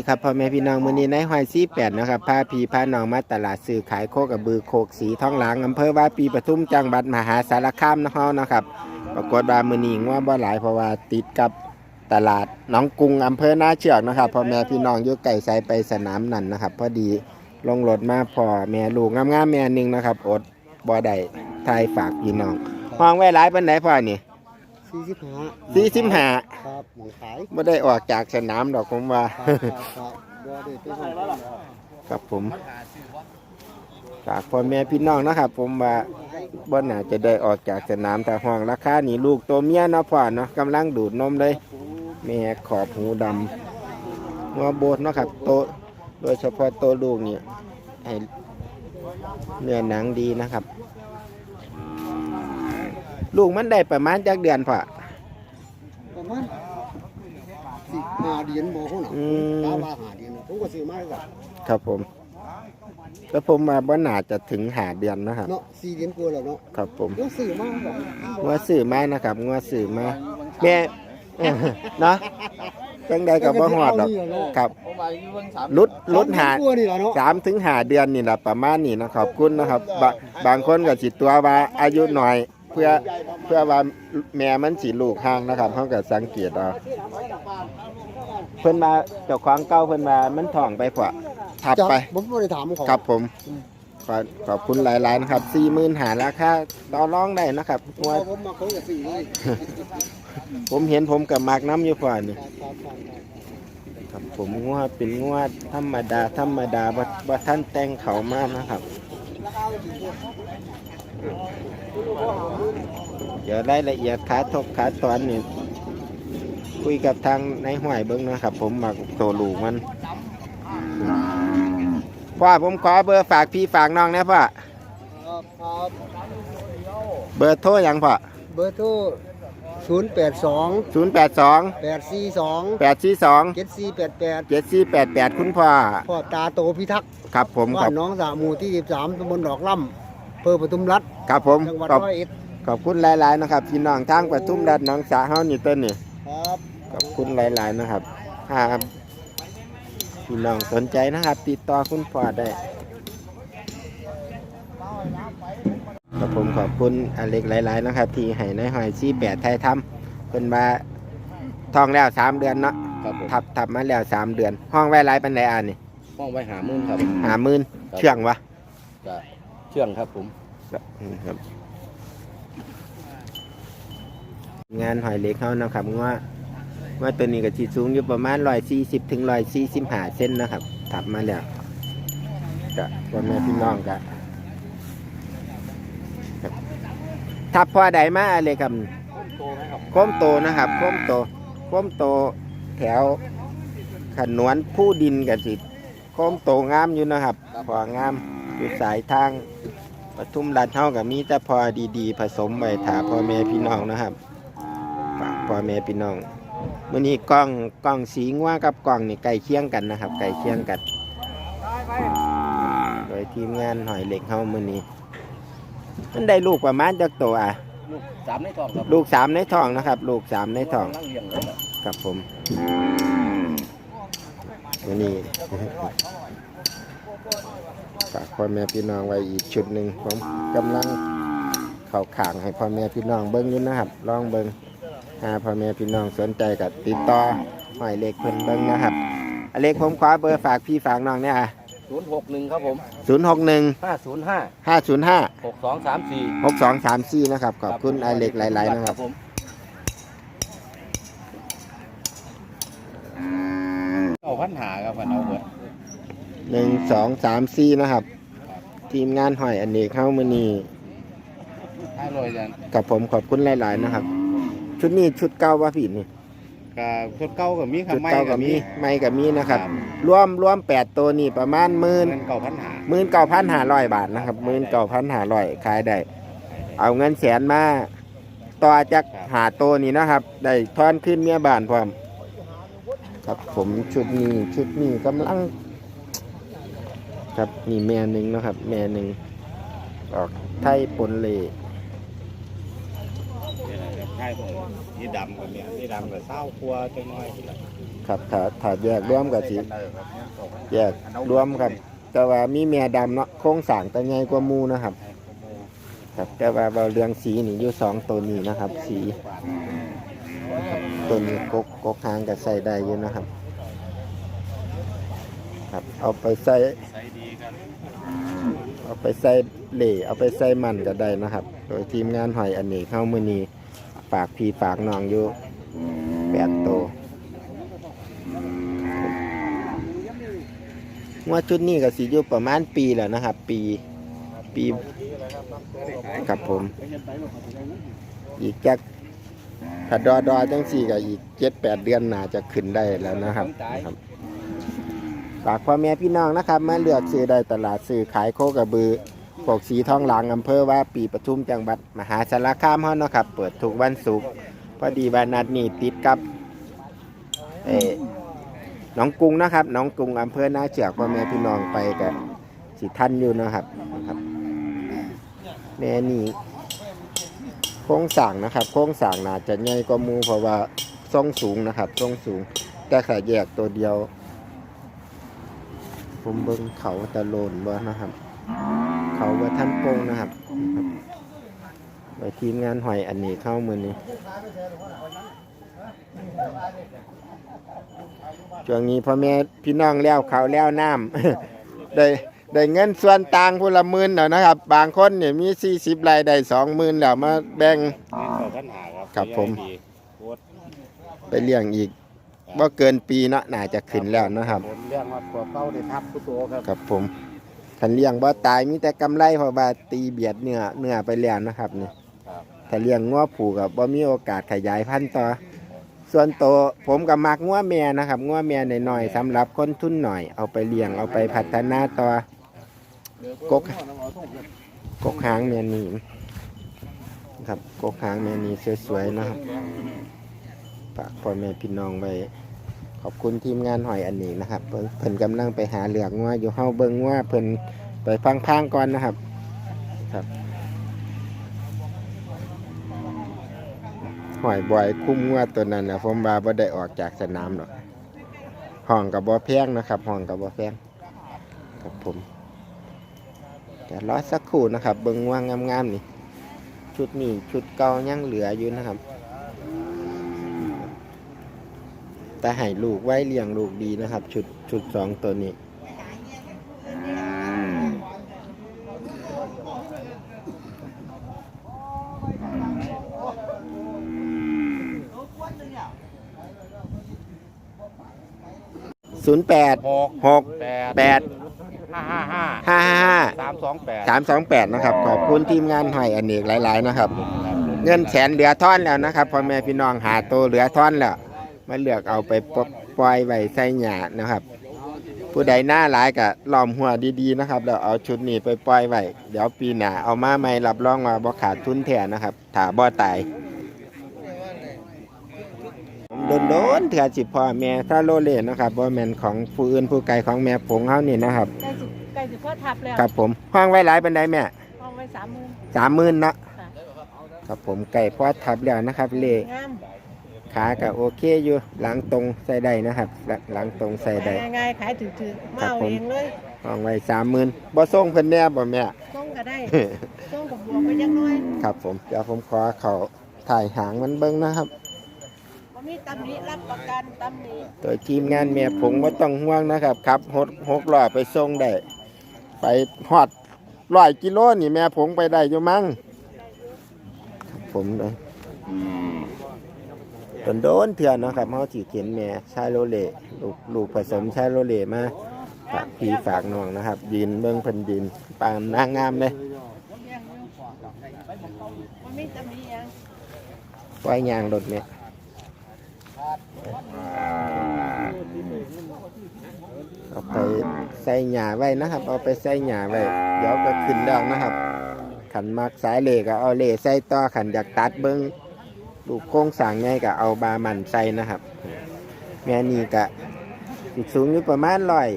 ดีครับพ่อแม่พี่น้องมื้อนี้ในห้อยซี่แปดนะครับพาพี่พาน้องมาตลาดซื้อขายโคกระบือโคกสีท้องหลังอำเภอว่าปีปทุมจังหวัดมหาสารคามนะฮะนะครับ ปรากฏว่ามื้อนี้ว่าบ่หลายเพราะว่าติดกับตลาดหนองกรุงอำเภอนาเชือกนะครับพ่อแม่พี่น้องอยู่ไก่ไสไปสนามนั่นนะครับ พอดีลงรถมาพ่อแม่ลูกงามๆแม่หนึงนะครับ อดบ่ได้ทายฝากพี่น้องห้องไว้หลายปานใดพ่อนี่ สี่สิบห้า45ครับหมูขายบ่ได้ออกจากสนามดอกผมว่า ครับครับครับบ่ได้ไปส่งแล้วครับผมฝากพ่อแม่พี่น้องนะครับ ผมว่าบ่น่าจะได้ออกจากสนามแต่ห้องราคานี่ลูกตัวเมียเนาะพ่อเนาะกำลังดูดนมเลยแม่ขอบหูดำงัวโบดเนาะครับโตโดยเฉพาะโตวลูกเนี่ยให้เนื้อหนังดีนะครับ ลูกมันได้ประมาณจักเดือนพ่อประมาณสิห้าเดือนบ่ฮู้น่ะอืมตาว่าห้าเดือนน่ะผมก็ซื้อมาแล้วครับผม แล้วผมมาบ่น่าจะถึงหาเดือนนะครับเนาะสี่เดือนกว่าแล้วเนาะครับผมก็ซื้อมาแบบงัวสื่อมานะครับงัวสื่อมาแม่เนาะจังใดกับบ่ฮอดดอกครับลุดลุดหากว่านี่ล่ะเนาะสามถึงหาเดือนนี่แหละประมาณนี้นะขอบคุณนะครับบะบางคนก็สิตัวว่าอายุหน่อย เพื่อเพื่อว่าแม่มันสิลูกห่างนะครับเขาก็สังเกตเอาเพิ่นมาเจ้าของเก่าเพิ่นมามันท้องไปพอทับไปจักผมบ่ได้ถามเขาครับผม ขอขอบคุณหลายๆนะครับสี่หมื่นหาราคาต่อรองได้นะครับว่าว่าผมมาเขาก็ซื้อเลยผมเห็นผมกับมากน้ำอยู่ฝ่านี่ครับครับครับครับผมงวดเป็นงวดธรรมดาธรรมดาบ่บ่ท่านแต่งเขามากนะครับ เดี๋ยวรายละเอียดขาทกขาตอนนี่คุยกับทางในห้วยเบิ้งนะครับ ผมมาโตลูกมันพ่อผมขอเบอร์ฝากพี่ฝากน้องนะพ่อครับครับเบอร์โทรหยังพ่อเบอร์โทร082ศูนย์แปดสอง842แปดสี่สอง7488เจ็ดสี่แปดแปดคุณพ่อพ่อตาโตพิทักษ์ครับผมคบ้ารันบหน้องสาหมู่ที่ 13ตำบลดอกล่ำอำ เภอปทุมรัฐครับผมจังหวัดขอบร้อยเอ็ดขอบคุณหลาย ๆ นะครับพี่น้องทางปทุมรัฐหน้องสาเฮานี่ต้นนี่ครับขอบคุณหลาย ๆ นะครับถ้าพี่น้องสนใจนะครับ ติดต่อคุณพ่อได้ครับผมขอบคุณอเล็กหลาย ๆ นะครับ ที่ให้ในหอยซี่แปดไทยทำเป็นมาทองแล้วสามเดือนเนาะครับผมทับทับมาแล้วสามเดือน ห้องไว้หลายปันไดอ่านนี่ห้องไว้หามื่นครับหาหมื่นเชื่องวะจะ เชื่องครับผมครับ งานหอยเล็กเขานะครับว่าว่าตัวนี้ก็ที่สูงอยู่ประมาณร้อยสี่สิบถึงร้อยสี่สิบห้าเส้นนะครับถับมาแล้วก็พ่อแม่พี่น้องก็ครับทับพอใดมาอะไรครับโตไหมครับโค้มโตนะครับโค้มโตโค้มโตแถวขนวนผู้ดินกันสิโค้มโตงามอยู่นะครับพองาม อยู่สายทางปทุมรัฐเท่ากับมีแต่พอดีๆ ผสมไว้ถาพ่อแม่พี่น้องนะครับฝากพ่อแม่พี่น้องมื่อนี้กล้องกล้องสีงัวกับกล้องนี่ใกล้เคียงกันนะครับใกล้เคียงกันโดยทีมงานหอยเหล็กเฮามื่อนี้ มันได้ลูกประมาณจักตัวอะลูกสามในทองครับลูกสามในท้องนะครับ ลูกสามในท้องนั่งเลี้ยงเลยครับกับผมวันนี้ ฝากพ่อแม่พี่น้องไว้อีกชุดหนึ่งผมกำลังเข่าข่างให้พ่อแม่พี่น้องเบิ้งอยู่นะครับลองเบิ้งหาพ่อแม่พี่น้องสนใจกับติดต่อหมายเลขเพิ่นเบิ้งนะครับอันเลขผมขอเบอร์ฝากพี่ฝากน้องเนี่ยศูนย์หกหนึ่งครับผมศูนย์หกหนึ่งห้าศูนย์ห้าห้าศูนย์ห้าหกสองสามสี่หกสองสามสี่นะครับขอบคุณไอเล็กหลาย ๆ นะครับผมเอาพันหาครับพันเอาเบิด หนึ่งสองสามสี่นะครับ ทีมงานหอยอันเอกเข้ามือนีห้าร้อยจันกับผมขอบคุณหลาย ๆ นะครับ ชุดนี้ชุดเก่าว่าผิดนี่กับชุดเก่ากับมีครับชุดไม่เก่ากักับบมี มีไม่กับมีนะครับครับ รวมรวมแปดตัวนี่ประมาณหมื่น เงินเก่าพันหาหมื่นเก้าพันห้าร้อยบาทนะครับหมื่นเก้าพันห้าร้อยขายได้ เอาเงินแสนมาต่อจากหาตัวนี้นะครับ ได้ทอนขึ้นเมียบ้านพร้อมครับผมชุดนี้ชุดนี้กำลัง ครับนี่แม่หนึ่งนะครับ แม่หนึ่งออกไทยปนเลตใช่เลยนี่ดำกับเนี่ยนี่ดำกับเศร้าครัวจังน้อยทีละครับถ้าถ้าแยกรวมก็สิเออครับเนี่ยสองพันแยกรวมครับ แต่ว่ามีแม่ดำเนาะโครงสร้างแต่ใหญ่กว่าหมูนะครับ ครับแต่ว่าเราเรื่องสีนี่อยู่สองตัวนี้นะครับ สีตัวนี้กกกกหางก็ใส่ได้อยู่นะครับ ครับเอาไปใส่ใส่ดีกัน เอาไปใส่เหล่เอาไปใส่มันก็ได้นะครับ โดยทีมงานหอยอันนี้เข้ามือนี้ฝากพี่ฝากน้องอยู่แปดตัวว่าชุดนี้ก็สิอยู่ประมาณปีแล้วนะครับ ปีปีกับผม อีกจักถ้าดอดอจังสี่ก็อีกเจ็ดแปดเดือนนาจะขึ้นได้แล้วนะครับ ฝากพ่อแม่พี่น้องนะครับ มาเลือกซื้อได้ตลาดซื้อขายโคกระบือปกสีทองหลังอำเภอว่าปีปทุมจังหวัดมหาสารคามเฮาเนาะครับ เปิดทุกวันศุกร์พอดีวันนัดนี้ติดกับเออน้องกรุงนะครับน้องกรุงอำเภอนาเชือกพ่อแม่พี่น้องไปกับสิท่านอยู่นะครับนะครับแม่นี่โค้งสั่งนะครับ โค้งสั่งน่าจะใหญ่กว่ามูเพราะว่าทรงสูงนะครับทรงสูง แต่ขาแยกตัวเดียว ผมเบิ่งเขาตะโลนบ่นะครับ เขาว่าท่านโป่งนะครับไว้ทีมงานหอยอันนี้เข้ามือนี้ช่วงนี้พ่อแม่พี่น้องแล้วเขาวแล้วน้ำได้ได้เงินส่วนต่างพละหมื่นแล้วนะครับ บางคนเนี่ยมีสี่สิบรายได้สองหมื่นแล้วมาแบ่งนี่สองพันหาครับครับผมดีโคตรไปเลี้ยงอีก ว่าเกินปีเนาะน่าจะขึ้นแล้วนะครับ ผมเรื่องว่าตัวเก้าได้ทับทุกตัวครับครับผมขันเลี้ยงบ่ตายมีแต่กำไรเพราะว่าตีเบียดเนื้อเนื้อไปแล้วนะครับนี่ครับถ้าเลี้ยงงัวผูกกับบ่มีโอกาสขยายพันธุ์ต่อ ส่วนโตวผมกับมักงัวแม่นะครับงัวแม่หน่อยๆสำหรับคนทุนหน่อยเอาไปเลี้ยงเอาไปพัฒนาต่อ กก กกหางแม่นี่ครับกกหางแม่นี่สวยๆนะครับ ฝากพ่อแม่พี่น้องไว้ขอบคุณทีมงานหอยอันนี้นะครับ เพิ่นเพิ่นกำลังไปหาเหลือกงัวอยู่เฮาเบิ่งว่าเพิ่นไปพังๆก่อนนะครับครับหอยบ่อยคุ้มงัวตัวนั้นนะผมว่าบ่ได้ออกจากสนามหรอกห้องกับบ่แพงนะครับห้องกับบ่แพงครับผมแต่รอสักครู่นะครับ เบิ่งงัวงามๆนี่ ชุดนี้ชุดเก่ายังเหลืออยู่นะครับ แต่ให้ลูกไว้เลี้ยงลูกดีนะครับ ชุดชุดสองตัวนี้ศูนย์แปดหกหกแปดแปดห้าห้าห้าห้าห้าห้าสามสองแปดสามสองแปดนะครับ ขอบคุณทีมงานหอยอเนกหลาย ๆ นะครับ เงินแสนเหลือท่อนแล้วนะครับพ่อแม่พี่น้องหาโตวเหลือท่อนแล้ว มาเลือกเอาไปปลปล่อยไว้ใส่หยานะครับ ผู้ใดหน้าหลายก็ล้อมหัวดีๆนะครับแล้วเอาชุดนี้ไปปล่อยไว้เดี๋ยวปีหน้าเอามาใหม่รับรองว่าบ่ขาดทุนแท้นะครับถ้าบ่ตายผมโดนๆเถื่อสิพ่อแม่ซาโลเลนะครับบ่แม่นของผู้อื่นผู้ไกลของแม่ผงเฮานี่นะครับใกล้สิใกล้สิพ่อทับแล้วครับผมห้องไว้หลายปานใดแม่ห้องไว้สามหมื่นสามหมื่นเนาะค่ะครับผมไก่พอทับแล้วนะครับเลงาม ขาก็โอเคอยู่หลังตรงใส่ได้นะครับ หลังหลังตรงใส่ได้ง่ายๆขายถือๆครัมาบเอาผมเองเลยห้องไว้สามหมื่นบ่ส่งเพิ่นแน่บ่แม่ส่งก็ได้ส่งกับบวกไปยังน้อยครับผมเดี๋ยวผมขอเขาถ่ายหางมันเบิ้งนะครับบ่มีตำหนิรับประกันตำหนิโดยทีมงานแม่ผงว่าต้องห่วงนะครับครับหกหกล้อไปส่งได้ไปฮอดร้อยกิโลนี่แม่ผงไปได้อยู่มั้งครับผมเลย ตนโดนเถื่อนเนาะครับเขาจีเขียนแม่ชายโรเล่ลูกลูกผสมชายโรเล่มาฝากพี่ฝากน้องนะครับ ยืนเบิ้องเพิ่นยืนปานนางงามเลยบ่มีตำหนิหยังปล่อยยางรถเนี่ยเอาไปใส่หญ้าไว้นะครับ เอาไปใส่หญ้าไว้เดี๋ยวก็ขึ้นแล้วนะครับขันมักสายเหล็กเอาเหล็กใส่ต่อขันอยากตัดเบิ้ง ลูกโค้งสร้างไงก็เอาบามันใส่นะครับแม่นี่ก็สิสูงอยู่ประมาณร้อย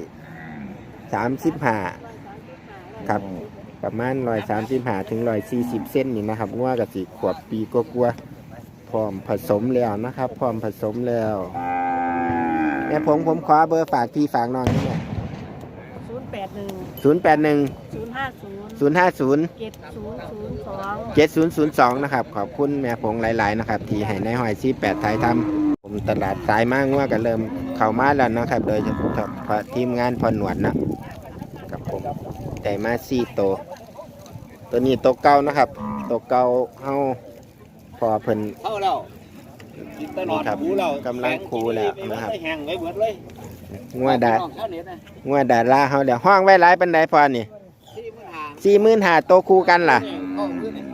สามสิบห้าครับประมาณร้อยสามสิบห้าถึงร้อยสี่สิบเส้นนี่นะครับงัวกับสีขวบปีก็กลัวาๆร้อมผสมแล้วนะครับ พร้อมผสมแล้วแม่ผมผมขอเบอร์ฝากพี่ฝากน้องนี่แหละศูนย์แปดหนึ่งศูนย์แปดหนึ่งศูนย์ ห้าศูนย์ศูนย์ห้าศูนย์เจ็ดศูนย์ศูนย์สองเจ็ดศูนย์ศูนย์สองนะครับ ขอบคุณแม่ผงหลาย ๆ นะครับ ที่ให้ในายหอยซีแปดไทยทำผมตลาดสายมากว่าก็เริ่มเข้ามาแล้วนะครับ โดยเฉพาะทีมงานพอหนวดนะกับผมแต่มาซี่โตวตัวนี้โตวเก่านะครับโตวเก่าเฮาพอเพิ่น เข้าแล้วกินแตนอนครับคูแล้วกำลังคูแล้วนะครับ แห้งไว้หมดเลยงัวดา น้องข้าวเหนียวนะงัวดาราเฮาเดี๋ยวห้องไว้หลายปันไดพอนี่ที่มือหาง สี่หมื่นหาโตวคู่กันล่ะ เข้าขึ้นนี่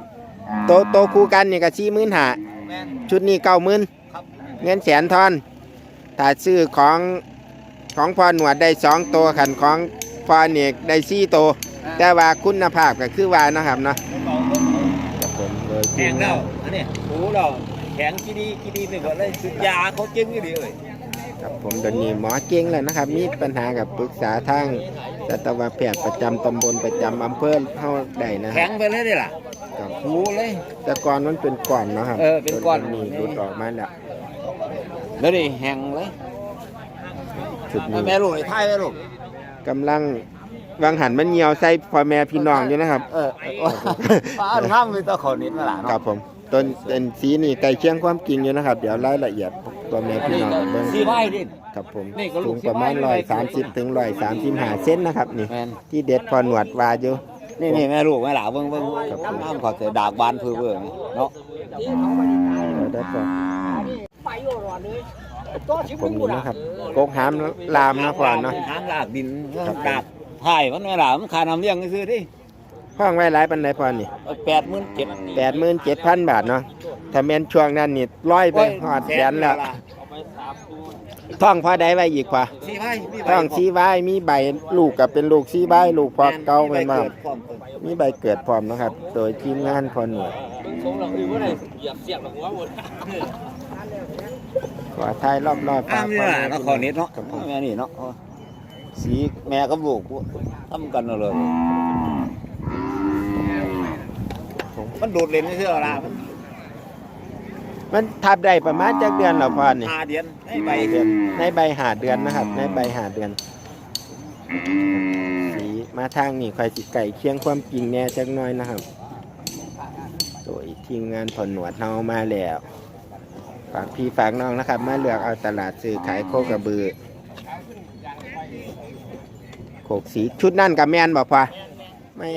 โตวโตวคู่กันนี่ก็สี่หมื่นหาแม่นชุดนี้เก้าหมื่นครับเงินแสนทอนถ้าซื้อของของพ่อหนวดได้สองตัวขันของพ่อเนกได้สี่ตัวแต่ว่าคุณภาพก็คือว่าเนาะครับเนาะครับผมโดยแห้งแล้วอันนี้คูแล้วแข็งกี่ดีกี่ดีไปหมดเลยสุดยาเขาจึงกี่ดีเลยครับผมเดี๋ยวนี้หมอเก่งแล้วนะครับ มีปัญหากับปรึกษาทาง สัตวแพทย์ประจำตำบลประจำอำเภอเฮาได้นะคแข็รับงไปเลยดิล่ะครับคูเลย แต่ก่อนมันเป็นก้อนเนาะครับเออเป็นก้อนตัวนี้หลุดออกมาแล้วแล้วนี่แห้งเลยชุดนี้แม่ลูกไอ้ท้ายแม่ลูกกำลังวางหันมันเหี่ยวใส่พ่อแม่พี่น้องอยู่นะครับ เออฟ้าห้ามมีตัวขอนิดมาล่ะคเนาะรับผมต้นต้นสีนี่ใกล้เคียงความจริงอยู่นะครับ เดี๋ยวรายละเอียด พ่อแม่พี่น้องเบิ่งสีใบดิครับผมนี่ก็ลูสูกงประมาณสิบไว้ร้อยเลยสามสิบถึงร้อยสามสิบห้าเซนนะครับนี่ แม่น ที่เด็ดพอหนวดวาอยู่ นี่นี่แม่ลูกแม่หลาเบิ่งเบิ่งครับผมน้ำขอเสดากบานเพื่อเบิ่งเนาะเดี๋ยวได้ก่อนผมนี่นะครับโกกหามลามนะก่อนเนาะหางลากดินครับดากไผ่มันแม่หลามันขาน้ำเลี้ยงซื้อดิ ห้องไว้หลายปันไดพอนี่แปดหมื่นเจ็ดแปดหมื่นเจ็ดพันบาทเนาะถ้าแม่นช่วงนั้นนี่ร้อยไปหอดแสนแล้วท่องพอได้ไว้อีกกว่าสี่ไผ่มีใบท่องซีไว้มีใบลูกกับเป็นลูกซีใบลูกพอเก่าเป็นบ้างพร้อมเปิดมีใบเกิดพร้อมนะครับ โดยทีมงานพอหนวดขอทายรอบๆอ้ามนี่ล่ะนครนิดเนาะครับผมแม่นี่เนาะสีแม่กับลูกทำกันเอาเลย มันโดดเล่นไม่ใช่หรอล่ะมันมันทับได้ประมาณจักเดือนเหรอพอนี่หาเดือนให้ใบเดือนในใบหาเดือนนะครับ ในใบหาเดือน สีมาทางนี่คอยสิไก่เคียงความจริงแน่จักหน้อยนะครับโดยทีมงานผลหนวดเฮามาแล้วฝากพี่ฝากน้องนะครับ มาเลือกเอาตลาดซื้อขายโคกระบือโคกสีชุดนั่นกับแมนบอกพอไม่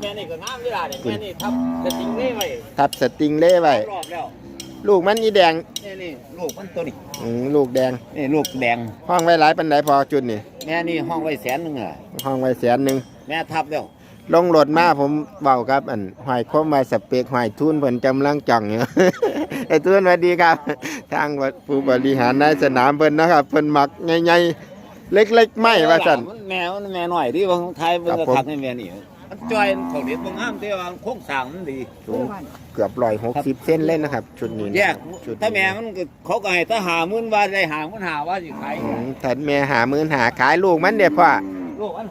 แม่นี่ก็งามด้วยล่ะเนี่ยแม่นี่ทับกระติงเล่ไว้ทับสติงเล่ไว้รอบแล้วลูกมันอีแดงนี่นี่ลูกมันตัวนี้อืมลูกแดงนี่ลูกแดงห้องไว้หลายปันไดพอจุดนี่แม่นี่ห้องไว้แสนหนึ่งอะห้องไว้แสนหนึ่งแม่ทับแล้วลงรถมาผมเบาครับ อันหอยคมมาสเปกหอยทุนเพิ่นกำลังจ่องอยู่ไอ้ทุนสวัสดีครับ ทางผู้บริหารในสนามเพิ่นนะครับเพิ่นมักใหญ่ๆเล็กๆไม่ว่าซั่นมันแม่มันแม่หน่อยที่บางไทยเบิ่งครับก็ผมทักให้แม่นี่ มันจอยเขาเด็ดบางงามแต่ว่าโครงสร้างมันดี สูงเกือบร้อยหกสิบเส้นเล่นนะครับ ชุดนี้นะแยกชุดถ้าแม่มันก็เขาก็ให้ถ้าหาหมื่นว่าได้หาหมื่นหาว่าสิขายอืมถ้าแม่หาหมื่นหาขายลูกมันเด้อพ่อ ลูกอัน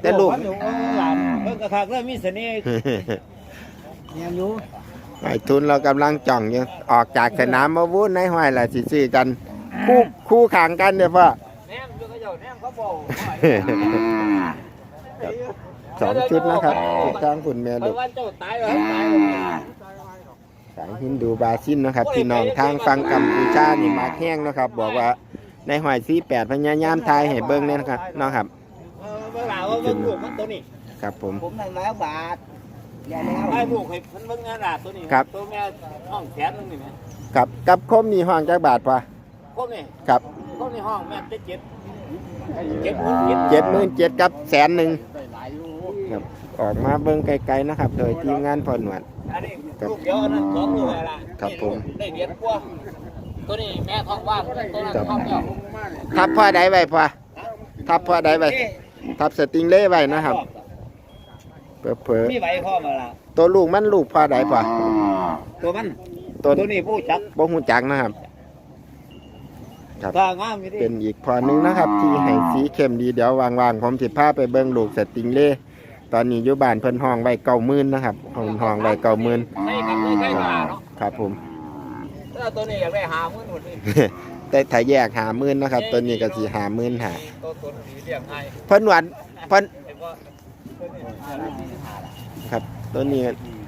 แต่ลูก มันอยู่หลานเบิ่งกระทักแล้วมีเสน่ห์เนี่ยอยู่หอยทุนเรากำลังจ่องอยู่ออกจากสนามมาวุ่นในห้อยล่ะสิซื้อกัน คู่คู่ขังกันเด้อพ่อ แนมอยู่ก็เจ้าแนมเขาบอก สองชุดนะครับทางคุณแม่เพลูราะกว่าเจ้าตายแล้วตายแล้วสายฮินดูบราซินนะครับพี่น้องทางฟังกัมพูชานี่มาแห้งนะครับ บอกว่าในหอยซีแปดพญายามทายให้เบิ้งเนี่ยนะครับเนาะครับเออเบิ่งหลาว่าเบิ่งลูกมันตัวนี้ครับผมผมได้แล้วบาทอย่าแล้วไอ้ลูกให้เพิ่นเบิ่งงานหลาตัวนี้ครับตัวแม่ห้องแสนหนึงนี่แม่กับกับคมนี่ห้องจักบาทปะพวกนี้ครับพวกนี้ห้องแม่จะเจ็ดเจ็ดหมื่นเจ็ดเจ็ดหมื่นเจ็ดกับแสนหนึ่ง ครับออกมาเบิ้งไกลๆนะครับ โดยทีมงานพอหนวด อันนี้ลูกเดียวอันนั้นสองลูกอะไรล่ะครับผม ได้เดียนกว่าตัวนี้แม่ท้องว่างตัวนั้นท้องเดียวทับพ่อใดไว้พ่อทับพ่อใดไว้ทับสติงเล่ไว้นะครับเผลอมีใบพ่อมาละๆตัวลูกมันลูกพ่อใดพ่อตัวมันตัวตัวนี้ผู้จักบ่หูจักนะครับ ครับ ตางามอยู่ดิเป็นอีกพอหนึงนะครับ ที่ให้สีเข้มดีเดี๋ยววางๆผมสิพาไปเบิ่งลูกสติงเล่ ตอนนี้อยู่บ้านเพิ่นห้องไว้เก้าหมื่นนะครับห้องห้องไว้เก้าหมื่นใช่ครับไม่ใช่มาเนาะครับผมแล้วตัวนี้อยากได้หามื่นหมดนี่แต่ถ้าแยกหามื่นนาะครับ ตัวนี้ก็สิหามื่นหาตัวตัวนี้เรียกง่ายเพิ่นหวานเพิ่นเห็นว่าตัวนี้ห้าร้อยสี่สิบห้าละครับ ตัวนี้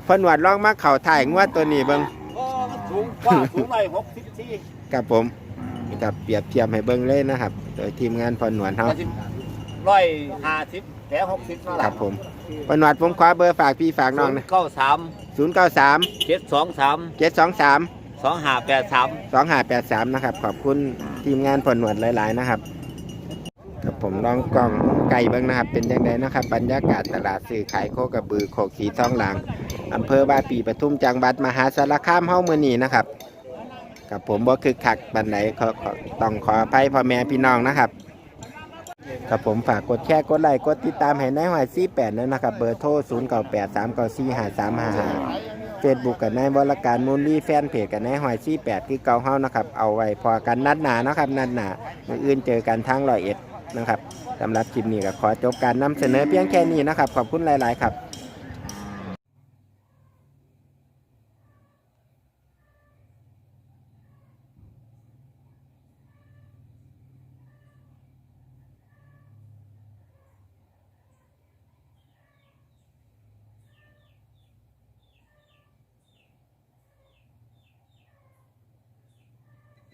เพิ่นหวานลองมาเข่าถ่ายงวดตัวนี้เบิ่งก็มันสูงกว่าสูงไปหกสิบสี่กับผมกับเปรียบเทียบให้เบิ่งเลยนะครับ โดยทีมงานเพิ่นหวานเฮาร้อยห้าสิบแถวหกสิบนั่นแหคละ รับผม เพิ่นหวานผมขอเบอร์ฝากพี่ฝากน้องนะเก้าสาม093 เจ็ดสองสาม723 สองห้าแปดสาม 2583 นะครับ ขอบคุณทีมงานเพิ่นหวานหลาย ๆ นะครับครับผมลองกล้องไก่เบิ่งนะครับ เป็นจังไดนะครับ บรรยากาศตลาดซื้อขายโคกระบือโคกสีทองหลางอำเภอบาปีปทุมจังหวัดมหาสารคามเฮามื้อนี้นะครับกับผมบ่คือคักบันไดขอขอต้องขออภัยพ่อแม่พี่น้องนะครับ กับผมฝากกดแชร์กดไลค์กดติดตามให้ในายหอยซี่แปดด้วนะครับ เบอร์โทร0 9 8 3 9 4 5 3 5 5เฟซบุ๊กกับนายวรการมูลลี่แฟนเพจกับนายหอยซี่แปดที่เก่าเฮานะครับเอาไว้พอกันนัดหนานะครับนัดหนามื่ออื่นเจอกันทั้งร้อยเอ็ดนะครับสำหรับคลิปนี้ก็ขอจบการนำเสนอเพียงแค่นี้นะครับ ขอบคุณหลาย ๆ ครับ